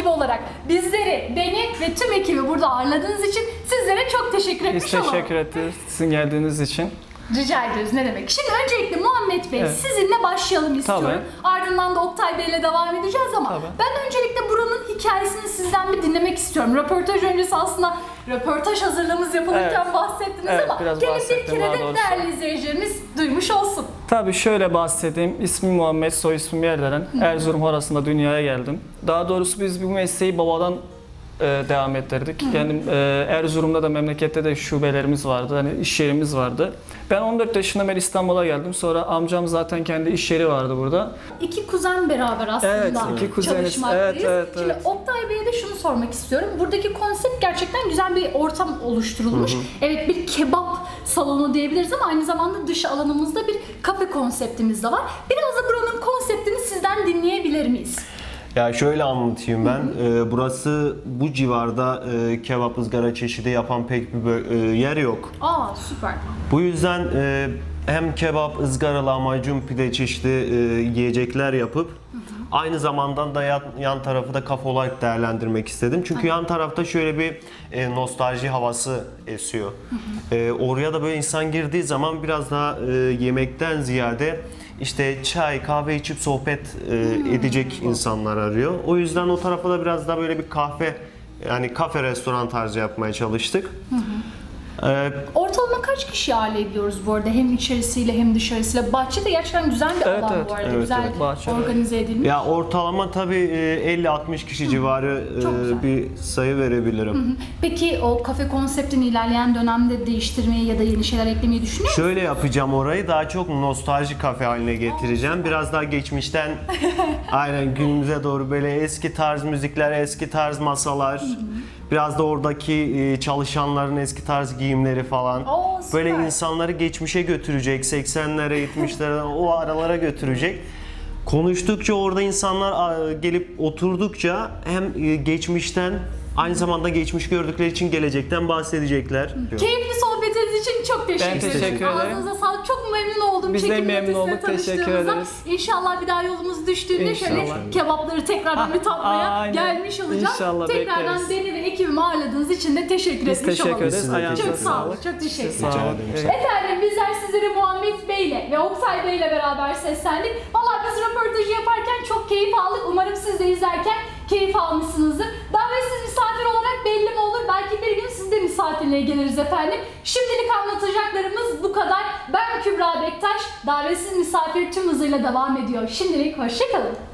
ekibi olarak bizleri, beni ve tüm ekibi burada ağırladığınız için sizlere çok teşekkür etmiş Biz olalım. teşekkür ederiz sizin geldiğiniz için. Rica ediyoruz ne demek. Şimdi öncelikle Muhammed Bey Evet. sizinle başlayalım istiyorum. Ardından da Oktay Bey'le devam edeceğiz ama Tabii. ben öncelikle buranın hikayesini sizden bir dinlemek istiyorum. Röportaj öncesi aslında röportaj hazırlığımız yapılırken Evet. bahsettiniz Evet, ama biraz gelin bir bahsettim kere daha de doğrusu. değerli izleyicilerimiz duymuş olsun. Tabii şöyle bahsedeyim. İsmim Muhammed, soy ismim Yerdelen. Erzurum Horası'nda dünyaya geldim. Daha doğrusu biz bu mesleği babadan e, devam ettirdik. Yani e, Erzurum'da da memlekette de şubelerimiz vardı. Hani iş yerimiz vardı. Ben 14 yaşında ben İstanbul'a geldim. Sonra amcam zaten kendi iş yeri vardı burada. İki kuzen beraber aslında Evet, iki kuzeniz. çalışmaktayız. Evet, evet, Şimdi evet. Oktay Bey'e de şunu sormak istiyorum. Buradaki konsept gerçekten güzel bir ortam oluşturulmuş. Evet bir kebap salonu diyebiliriz ama aynı zamanda dış alanımızda bir kafe konseptimiz de var. Biraz da buranın konseptini sizden dinleyebilir miyiz? Ya şöyle anlatayım ben. Ee, burası bu civarda e, kebap ızgara çeşidi yapan pek bir bö- e, yer yok. Aa süper. Bu yüzden e, hem kebap, ızgara, lahmacun, pide çeşidi e, yiyecekler yapıp aynı zamanda da yan, yan tarafı da kafe olarak değerlendirmek istedim. Çünkü yan tarafta şöyle bir e, nostalji havası esiyor. E, oraya da böyle insan girdiği zaman biraz daha e, yemekten ziyade işte çay, kahve içip sohbet e, edecek insanlar arıyor. O yüzden o tarafa da biraz daha böyle bir kahve yani kafe restoran tarzı yapmaya çalıştık. E, Ortalama kaç kişi ağırlayabiliyoruz bu arada hem içerisiyle hem dışarısıyla? Bahçe de gerçekten güzel bir Evet, alan evet. bu arada. Evet, güzel evet. Bahçe, evet. organize edilmiş. Ya ortalama tabii e, 50-60 kişi civarı e, güzel. bir sayı verebilirim. Peki o kafe konseptini ilerleyen dönemde değiştirmeyi ya da yeni şeyler eklemeyi düşünüyor musun? Şöyle yapacağım orayı daha çok nostalji kafe haline getireceğim. Biraz daha geçmişten aynen günümüze doğru böyle eski tarz müzikler, eski tarz masalar. Biraz da oradaki e, çalışanların eski tarz giyimleri falan. Oo, süper. Böyle insanları geçmişe götürecek. 80'lere, 70'lere o aralara götürecek. Konuştukça orada insanlar gelip oturdukça hem e, geçmişten aynı zamanda geçmiş gördükleri için gelecekten bahsedecekler. Keyifli sohbetiniz için çok teşekkür, Ben teşekkür ederim. Ağzınıza sağlık. Çok memnun oldum. Biz de memnun olduk. Teşekkür ederiz. İnşallah bir daha yolumuz düştüğünde şöyle İnşallah. kebapları tekrardan bir tatmaya Aynen. gelmiş olacağız. İnşallah tekrardan bekleriz. beni ve ekibimi ağırladığınız için de teşekkür Biz etmiş teşekkür olalım. ederiz. Ayağınıza Çok sağ olun. Çok teşekkür Sağ ederim. olun. ederim. Evet. Efendim bizler sizlere Muhammed Bey'le ve Oktay Bey'le beraber seslendik. Valla biz röportajı yaparken çok keyif aldık. Umarım siz de izlerken keyif almışsınızdır. Davetsiz misafirliğe geliriz efendim. Şimdilik anlatacaklarımız bu kadar. Ben Kübra Bektaş. Davetsiz misafir tüm hızıyla devam ediyor. Şimdilik hoşçakalın.